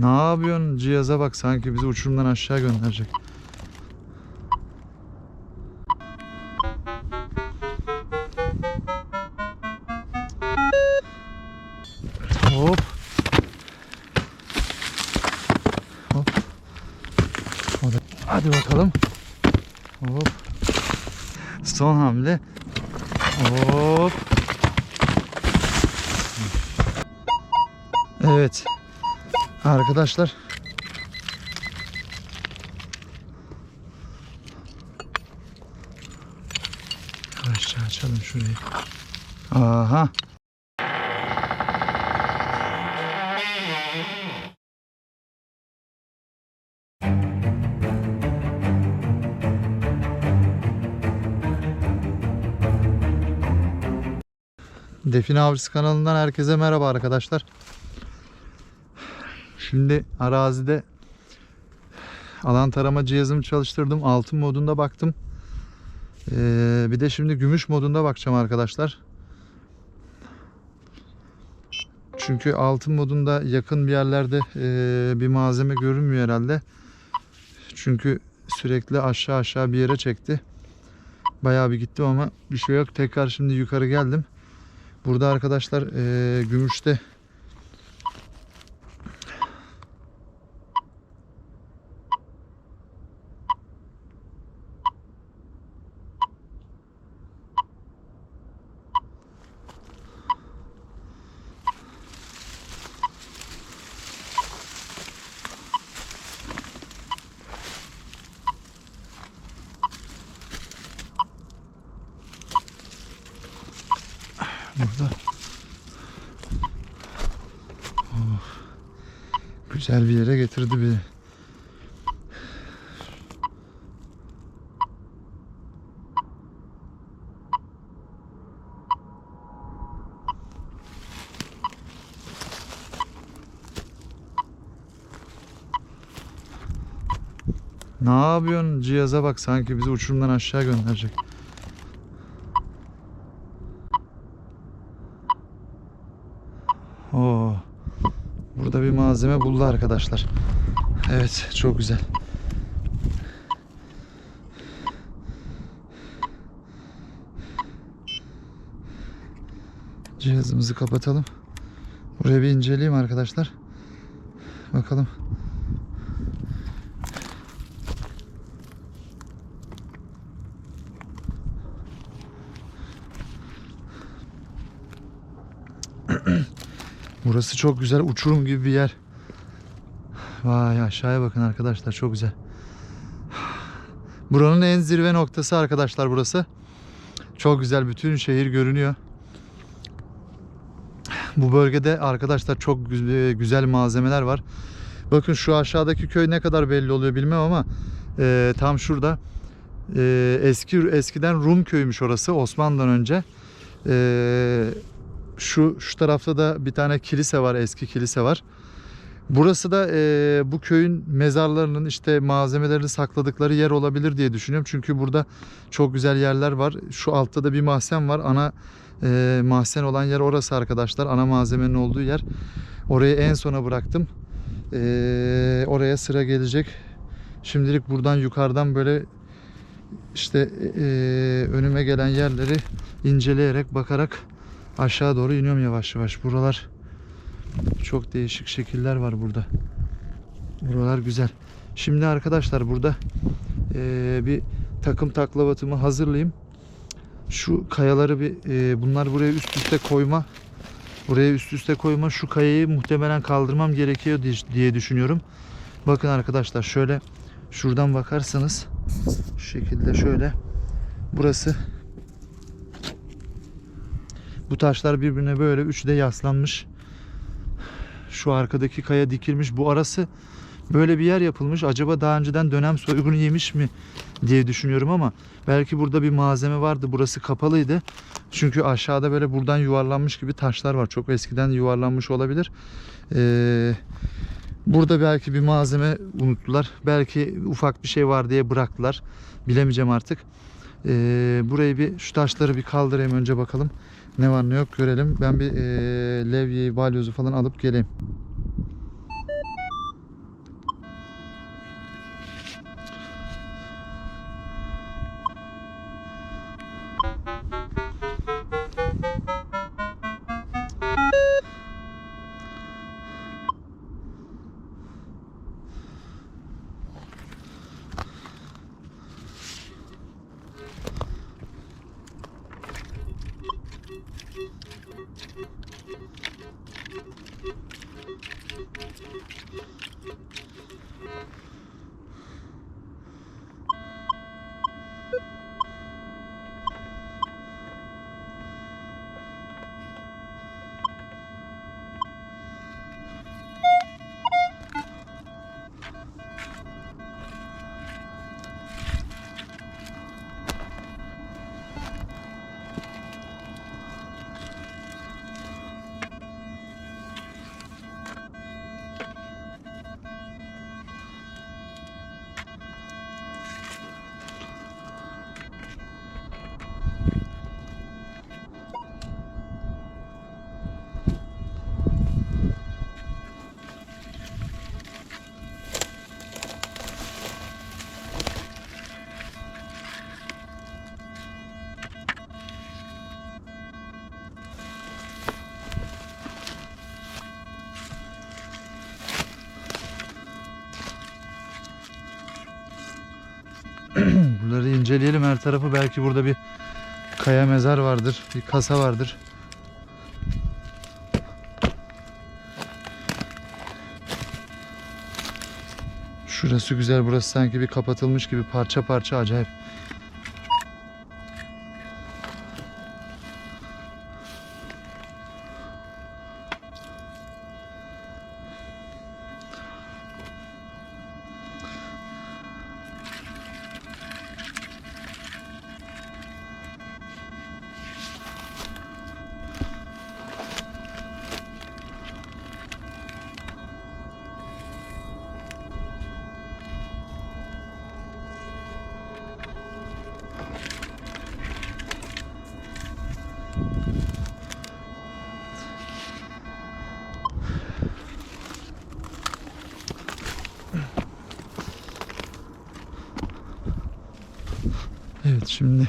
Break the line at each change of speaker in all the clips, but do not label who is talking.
Ne yapıyorsun? Cihaza bak sanki bizi uçurumdan aşağı gönderecek. Arkadaşlar. Yavaşça açalım şurayı. Aha. Define Avcısı kanalından herkese merhaba arkadaşlar. Şimdi arazide alan tarama cihazımı çalıştırdım. Altın modunda baktım. Ee, bir de şimdi gümüş modunda bakacağım arkadaşlar. Çünkü altın modunda yakın bir yerlerde ee, bir malzeme görünmüyor herhalde. Çünkü sürekli aşağı aşağı bir yere çekti. Bayağı bir gittim ama bir şey yok. Tekrar şimdi yukarı geldim. Burada arkadaşlar ee, gümüşte Burada. Oh. Güzel bir yere getirdi beni. Ne yapıyorsun? Cihaza bak sanki bizi uçurumdan aşağı gönderecek. Oo. Burada bir malzeme buldu arkadaşlar. Evet, çok güzel. Cihazımızı kapatalım. Buraya bir inceleyeyim arkadaşlar. Bakalım. Burası çok güzel uçurum gibi bir yer. Vay aşağıya bakın arkadaşlar çok güzel. Buranın en zirve noktası arkadaşlar burası. Çok güzel bütün şehir görünüyor. Bu bölgede arkadaşlar çok gü- güzel malzemeler var. Bakın şu aşağıdaki köy ne kadar belli oluyor bilmem ama e, tam şurada e, eski eskiden Rum köyümüş orası Osmanlı'dan önce. E, şu şu tarafta da bir tane kilise var, eski kilise var. Burası da e, bu köyün mezarlarının işte malzemelerini sakladıkları yer olabilir diye düşünüyorum. Çünkü burada çok güzel yerler var. Şu altta da bir mahzen var. Ana e, mahzen olan yer orası arkadaşlar. Ana malzemenin olduğu yer. Orayı en sona bıraktım. E, oraya sıra gelecek. Şimdilik buradan yukarıdan böyle işte e, önüme gelen yerleri inceleyerek bakarak aşağı doğru iniyorum yavaş yavaş. Buralar çok değişik şekiller var burada. Buralar güzel. Şimdi arkadaşlar burada eee, bir takım taklavatımı hazırlayayım. Şu kayaları bir eee, bunlar buraya üst üste koyma. Buraya üst üste koyma. Şu kayayı muhtemelen kaldırmam gerekiyor diye düşünüyorum. Bakın arkadaşlar şöyle şuradan bakarsanız şu şekilde şöyle burası bu taşlar birbirine böyle üçü de yaslanmış. Şu arkadaki kaya dikilmiş. Bu arası böyle bir yer yapılmış. Acaba daha önceden dönem soygunu yemiş mi diye düşünüyorum ama belki burada bir malzeme vardı. Burası kapalıydı. Çünkü aşağıda böyle buradan yuvarlanmış gibi taşlar var. Çok eskiden yuvarlanmış olabilir. Ee, burada belki bir malzeme unuttular. Belki ufak bir şey var diye bıraktılar. Bilemeyeceğim artık. Ee, burayı bir şu taşları bir kaldırayım önce bakalım. Ne var ne yok görelim. Ben bir e, levyeyi, balyozu falan alıp geleyim. İnceleyelim her tarafı. Belki burada bir kaya mezar vardır. Bir kasa vardır. Şurası güzel. Burası sanki bir kapatılmış gibi parça parça acayip. Şimdi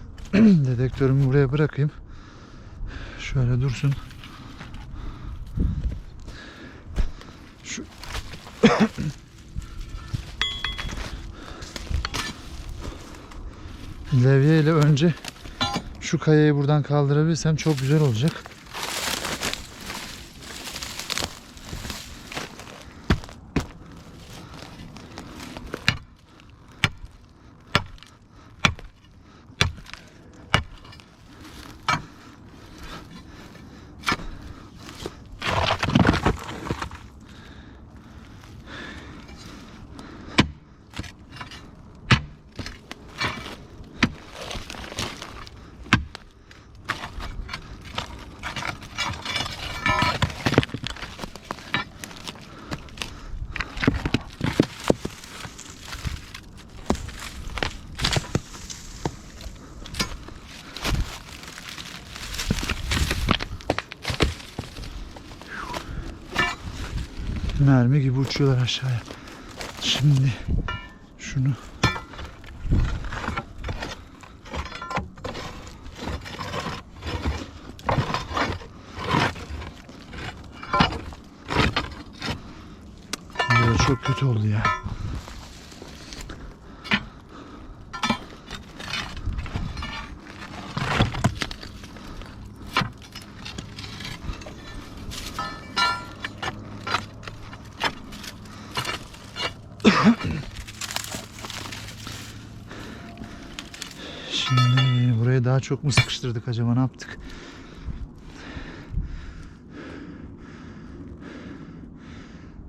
dedektörümü buraya bırakayım. Şöyle dursun. Şu Levye ile önce şu kayayı buradan kaldırabilirsem çok güzel olacak. Mermi gibi uçuyorlar aşağıya. Şimdi şunu çok kötü oldu ya. Şimdi buraya daha çok mu sıkıştırdık acaba ne yaptık?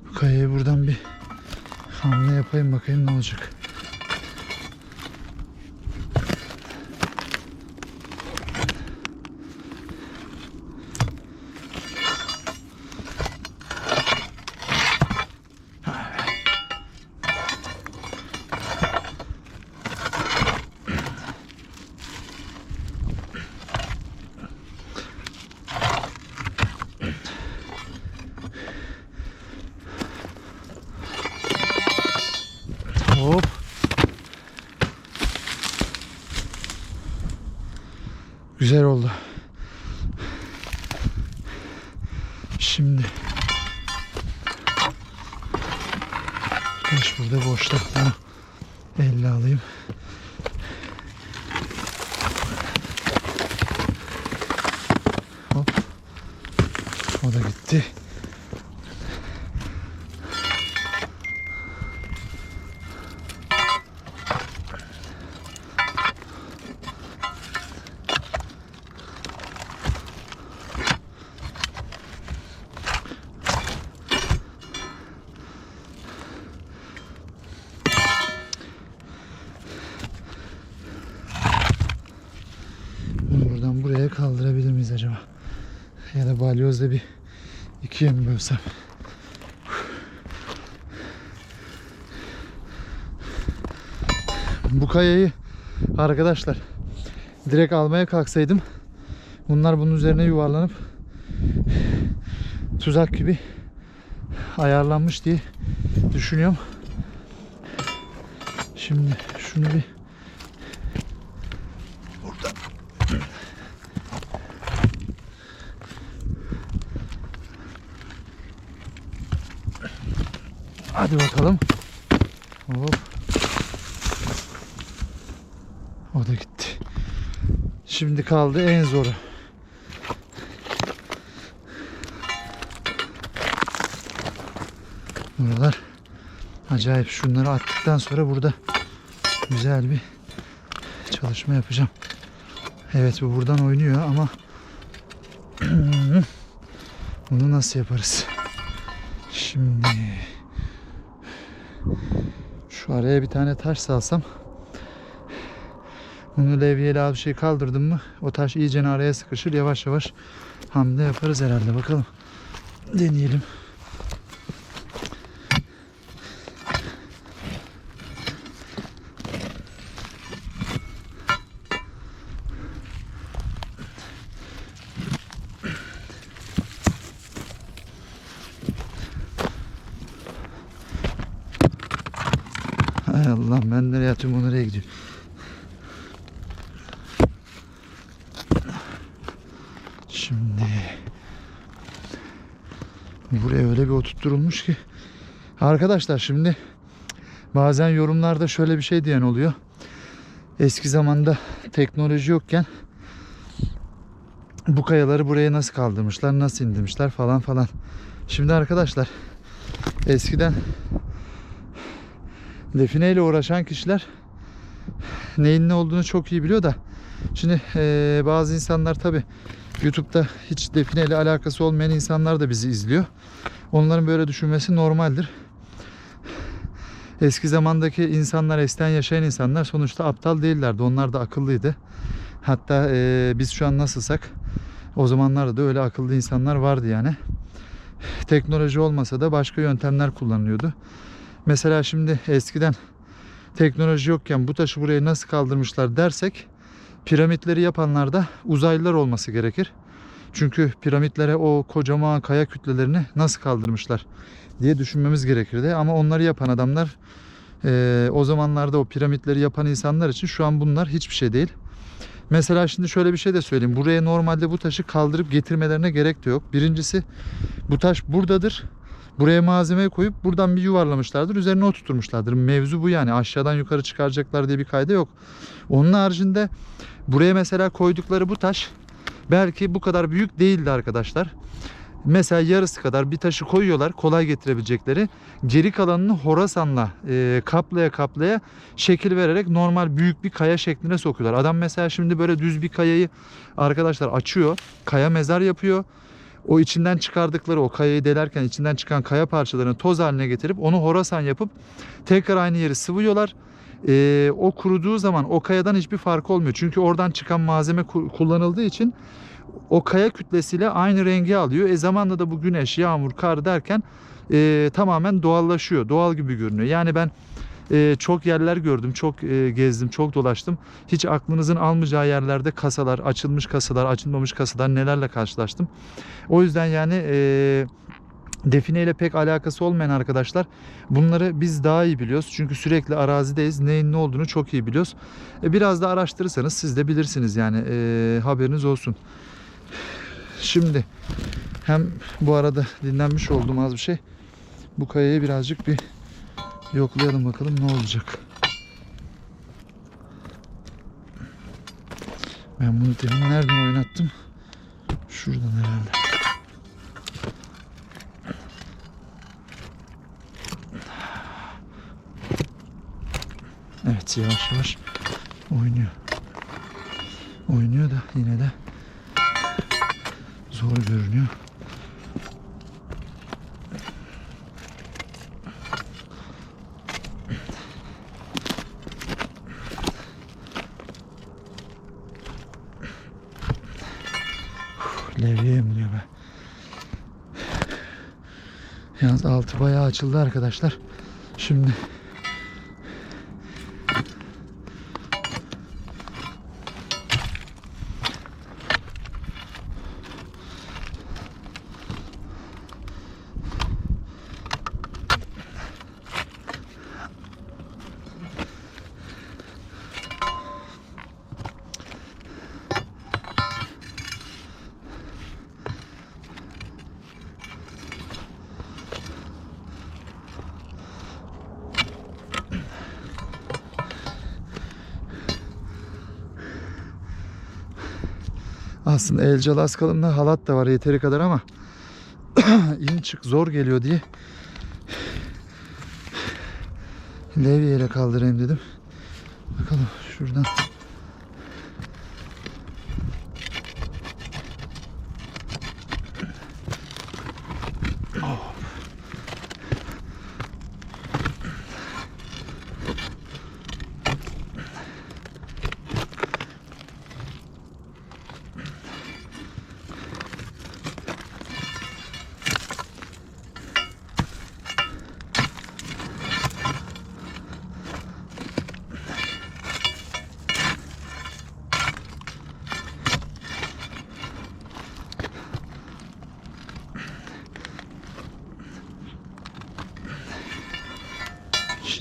Bu kayayı buradan bir hamle yapayım bakayım ne olacak. Hop. Güzel oldu. Şimdi Taş burada boşta. Bunu elle alayım. Hop. O da gitti. Bunu buradan buraya kaldırabilir miyiz acaba? Ya da balyozla bir ikiye mi bölsem? Bu kayayı arkadaşlar direkt almaya kalksaydım bunlar bunun üzerine yuvarlanıp tuzak gibi ayarlanmış diye düşünüyorum. Şimdi şunu bir Hadi bakalım. Hop. Şimdi kaldı en zoru. Buralar acayip. Şunları attıktan sonra burada güzel bir çalışma yapacağım. Evet bu buradan oynuyor ama bunu nasıl yaparız? Şimdi araya bir tane taş salsam bunu levyeyle abi şey kaldırdım mı o taş iyice araya sıkışır yavaş yavaş hamle yaparız herhalde bakalım deneyelim. Hay Allah ben nereye atıyorum nereye gidiyor. Şimdi buraya öyle bir oturtturulmuş ki arkadaşlar şimdi bazen yorumlarda şöyle bir şey diyen oluyor. Eski zamanda teknoloji yokken bu kayaları buraya nasıl kaldırmışlar, nasıl indirmişler falan falan. Şimdi arkadaşlar eskiden defineyle uğraşan kişiler neyin ne olduğunu çok iyi biliyor da şimdi eee, bazı insanlar tabi YouTube'da hiç defineyle alakası olmayan insanlar da bizi izliyor. Onların böyle düşünmesi normaldir. Eski zamandaki insanlar, eskiden yaşayan insanlar sonuçta aptal değillerdi. Onlar da akıllıydı. Hatta eee, biz şu an nasılsak o zamanlarda da öyle akıllı insanlar vardı yani. Teknoloji olmasa da başka yöntemler kullanılıyordu. Mesela şimdi eskiden teknoloji yokken bu taşı buraya nasıl kaldırmışlar dersek piramitleri yapanlar da uzaylılar olması gerekir. Çünkü piramitlere o kocaman kaya kütlelerini nasıl kaldırmışlar diye düşünmemiz gerekirdi. Ama onları yapan adamlar eee, o zamanlarda o piramitleri yapan insanlar için şu an bunlar hiçbir şey değil. Mesela şimdi şöyle bir şey de söyleyeyim. Buraya normalde bu taşı kaldırıp getirmelerine gerek de yok. Birincisi bu taş buradadır. Buraya malzemeyi koyup buradan bir yuvarlamışlardır. Üzerine oturtmuşlardır. Mevzu bu yani. Aşağıdan yukarı çıkaracaklar diye bir kayda yok. Onun haricinde buraya mesela koydukları bu taş belki bu kadar büyük değildi arkadaşlar. Mesela yarısı kadar bir taşı koyuyorlar kolay getirebilecekleri. Geri kalanını Horasan'la e, kaplaya kaplaya şekil vererek normal büyük bir kaya şekline sokuyorlar. Adam mesela şimdi böyle düz bir kayayı arkadaşlar açıyor. Kaya mezar yapıyor. O içinden çıkardıkları o kayayı delerken içinden çıkan kaya parçalarını toz haline getirip onu Horasan yapıp tekrar aynı yeri sıvıyorlar. Ee, o kuruduğu zaman o kayadan hiçbir farkı olmuyor. Çünkü oradan çıkan malzeme ku- kullanıldığı için o kaya kütlesiyle aynı rengi alıyor. E zamanla da bu güneş, yağmur, kar derken e, tamamen doğallaşıyor. Doğal gibi görünüyor. Yani ben e, çok yerler gördüm, çok e, gezdim, çok dolaştım. Hiç aklınızın almayacağı yerlerde kasalar, açılmış kasalar, açılmamış kasalar nelerle karşılaştım. O yüzden yani e, pek alakası olmayan arkadaşlar bunları biz daha iyi biliyoruz. Çünkü sürekli arazideyiz. Neyin ne olduğunu çok iyi biliyoruz. E, biraz da araştırırsanız siz de bilirsiniz yani e, haberiniz olsun. Şimdi hem bu arada dinlenmiş olduğum az bir şey. Bu kayayı birazcık bir yoklayalım bakalım ne olacak. Ben bunu demin nereden oynattım? Şuradan herhalde. Evet yavaş yavaş oynuyor. Oynuyor da yine de zor görünüyor. Levyeye emiliyor be. Yalnız altı bayağı açıldı arkadaşlar. Şimdi Aslında elcal az kalınlığı halat da var yeteri kadar ama in çık zor geliyor diye levyeyle kaldırayım dedim. Bakalım şuradan.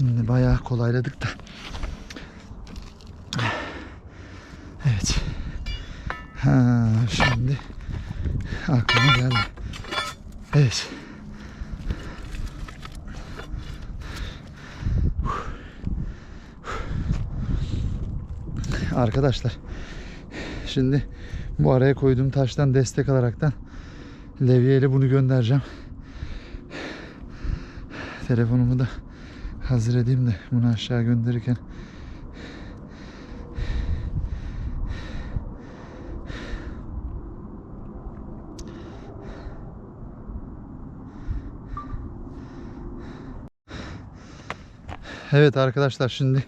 Şimdi bayağı kolayladık da. Evet. Ha, şimdi aklıma geldi. Evet. Arkadaşlar şimdi bu araya koyduğum taştan destek alaraktan levyeyle bunu göndereceğim. Telefonumu da hazır edeyim de bunu aşağı gönderirken Evet arkadaşlar şimdi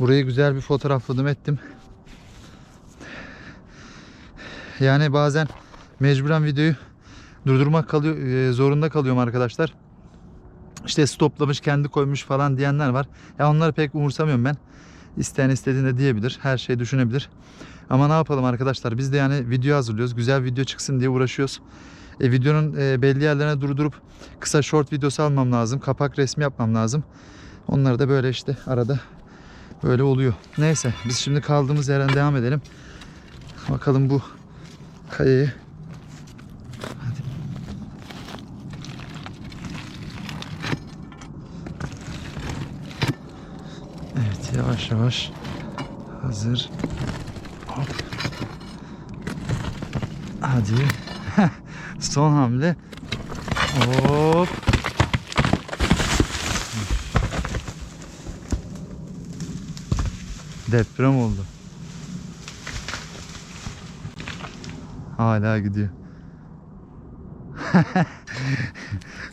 burayı güzel bir fotoğrafladım ettim. Yani bazen mecburen videoyu durdurmak kalıyor, e, zorunda kalıyorum arkadaşlar işte stoplamış kendi koymuş falan diyenler var. Ya onları pek umursamıyorum ben. İsteyen istediğinde diyebilir. Her şeyi düşünebilir. Ama ne yapalım arkadaşlar biz de yani video hazırlıyoruz. Güzel video çıksın diye uğraşıyoruz. E, videonun e, belli yerlerine durdurup kısa short videosu almam lazım. Kapak resmi yapmam lazım. Onları da böyle işte arada böyle oluyor. Neyse biz şimdi kaldığımız yerden devam edelim. Bakalım bu kayayı Evet yavaş yavaş hazır. Hop. Hadi. Son hamle. Hop. Deprem oldu. Hala gidiyor.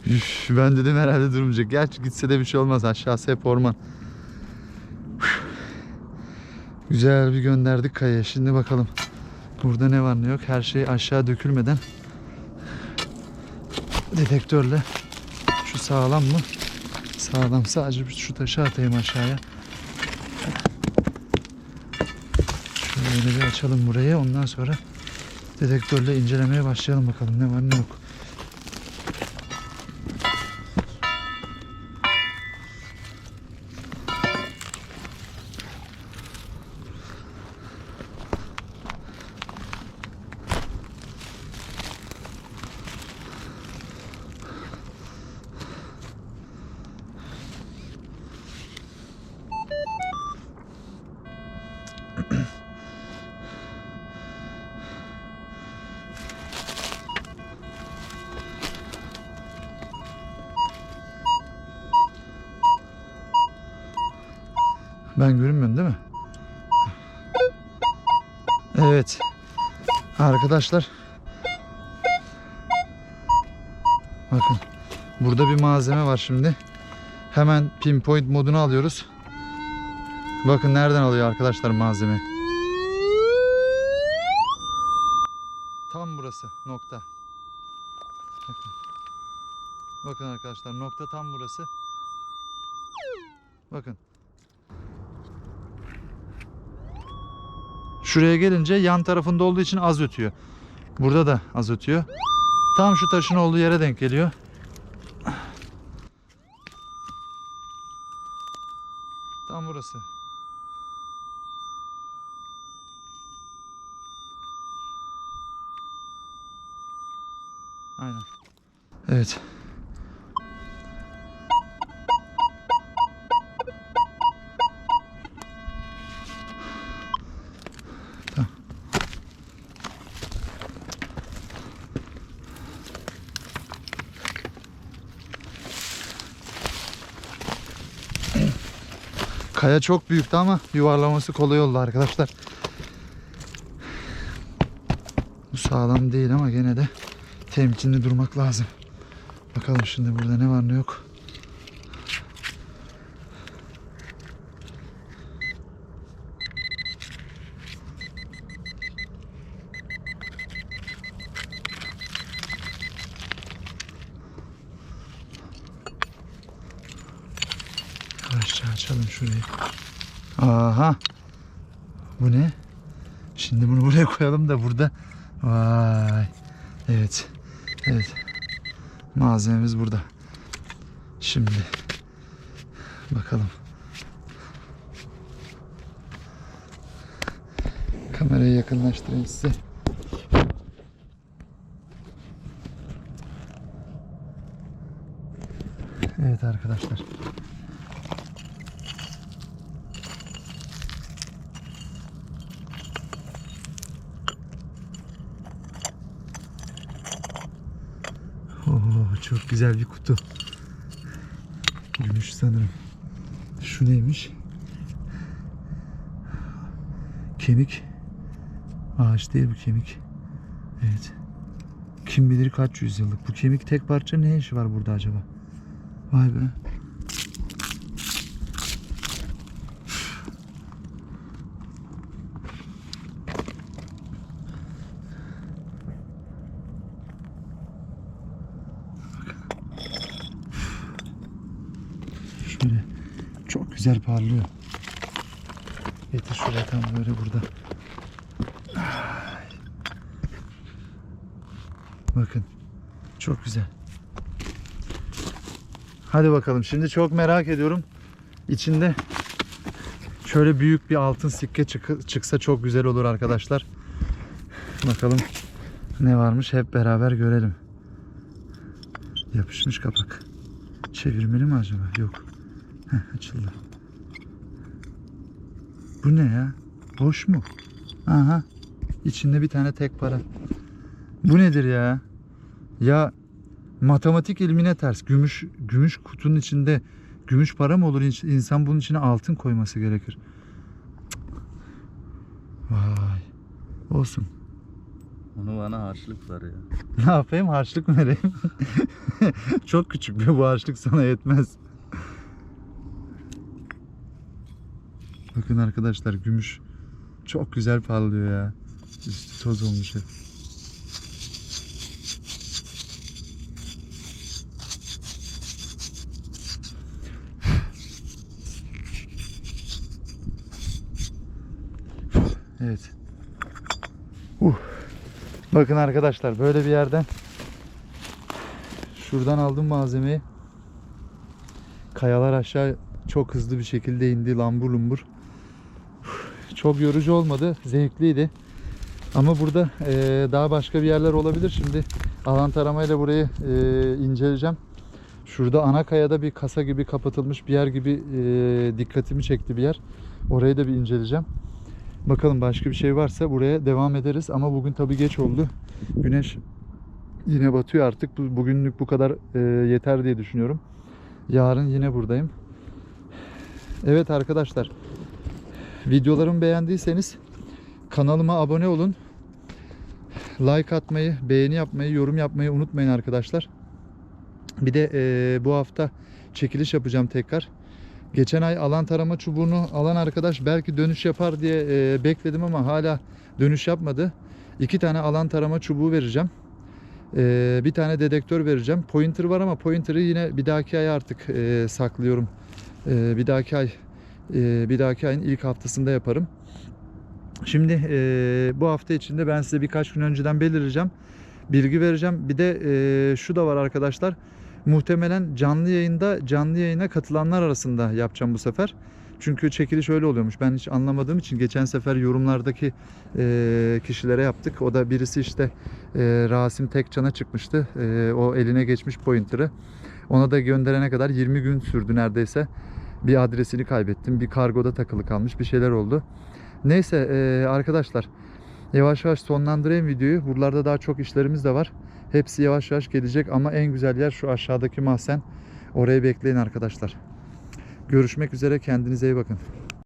Üf, ben dedim herhalde durmayacak. Gerçi gitse de bir şey olmaz. Aşağısı hep orman. Güzel bir gönderdik kayaya. Şimdi bakalım. Burada ne var ne yok. Her şey aşağı dökülmeden dedektörle şu sağlam mı? Sağlam. Sadece şu taşı atayım aşağıya. Şöyle bir açalım burayı. Ondan sonra dedektörle incelemeye başlayalım bakalım ne var ne yok. Ben görünmüyorum değil mi? Evet. Arkadaşlar. Bakın. Burada bir malzeme var şimdi. Hemen pinpoint modunu alıyoruz. Bakın nereden alıyor arkadaşlar malzeme. Tam burası nokta. Bakın. Bakın arkadaşlar nokta tam burası. Bakın. Şuraya gelince yan tarafında olduğu için az ötüyor. Burada da az ötüyor. Tam şu taşın olduğu yere denk geliyor. Tam burası. Aynen. Evet. Kaya çok büyüktü ama yuvarlaması kolay oldu arkadaşlar. Bu sağlam değil ama gene de temkinli durmak lazım. Bakalım şimdi burada ne var ne yok. Yavaşça açalım şurayı. Aha. Bu ne? Şimdi bunu buraya koyalım da burada. Vay. Evet. Evet. Malzememiz burada. Şimdi bakalım. Kamerayı yakınlaştırayım size. Evet arkadaşlar. Oo, çok güzel bir kutu. Gümüş sanırım. Şu neymiş? Kemik. Ağaç değil bu kemik. Evet. Kim bilir kaç yüzyıllık. Bu kemik tek parça ne işi var burada acaba? Vay be. Şöyle çok güzel parlıyor. Getir şuraya tam böyle burada. Bakın. Çok güzel. Hadi bakalım. Şimdi çok merak ediyorum. İçinde şöyle büyük bir altın sikke çık- çıksa çok güzel olur arkadaşlar. Bakalım ne varmış hep beraber görelim. Yapışmış kapak. Çevirmeli mi acaba? Yok. Heh, açıldı. Bu ne ya? Boş mu? Aha. İçinde bir tane tek para. Bu nedir ya? Ya matematik ilmine ters. Gümüş gümüş kutunun içinde gümüş para mı olur? İns- İnsan bunun içine altın koyması gerekir. Vay. Olsun.
Onu bana harçlık ver ya.
Ne yapayım? Harçlık mı vereyim? Çok küçük bir bu harçlık sana yetmez. Bakın arkadaşlar gümüş çok güzel parlıyor ya. Üstü toz olmuş hep. Evet. Uh. Bakın arkadaşlar böyle bir yerden şuradan aldım malzemeyi. Kayalar aşağı çok hızlı bir şekilde indi lambur lumbur. Çok yorucu olmadı, zevkliydi. Ama burada eee, daha başka bir yerler olabilir. Şimdi alan taramayla burayı eee, inceleyeceğim. Şurada ana kayada bir kasa gibi kapatılmış bir yer gibi eee, dikkatimi çekti bir yer. Orayı da bir inceleyeceğim. Bakalım başka bir şey varsa buraya devam ederiz. Ama bugün tabii geç oldu. Güneş yine batıyor artık. Bu- Bugünlük bu kadar e, yeter diye düşünüyorum. Yarın yine buradayım. Evet arkadaşlar. Videolarımı beğendiyseniz kanalıma abone olun. Like atmayı, beğeni yapmayı, yorum yapmayı unutmayın arkadaşlar. Bir de e, bu hafta çekiliş yapacağım tekrar. Geçen ay alan tarama çubuğunu alan arkadaş belki dönüş yapar diye e, bekledim ama hala dönüş yapmadı. İki tane alan tarama çubuğu vereceğim. E, bir tane dedektör vereceğim. Pointer var ama pointer'ı yine bir dahaki ay artık e, saklıyorum. E, bir dahaki ay e, bir dahaki ayın ilk haftasında yaparım. Şimdi e, bu hafta içinde ben size birkaç gün önceden belirleyeceğim. Bilgi vereceğim. Bir de e, şu da var arkadaşlar. Muhtemelen canlı yayında canlı yayına katılanlar arasında yapacağım bu sefer. Çünkü çekiliş öyle oluyormuş. Ben hiç anlamadığım için geçen sefer yorumlardaki e, kişilere yaptık. O da birisi işte e, Rasim Tekcan'a çıkmıştı. E, o eline geçmiş pointer'ı. Ona da gönderene kadar 20 gün sürdü neredeyse. Bir adresini kaybettim. Bir kargoda takılı kalmış. Bir şeyler oldu. Neyse e, arkadaşlar yavaş yavaş sonlandırayım videoyu. Buralarda daha çok işlerimiz de var. Hepsi yavaş yavaş gelecek ama en güzel yer şu aşağıdaki mahzen. Orayı bekleyin arkadaşlar. Görüşmek üzere kendinize iyi bakın.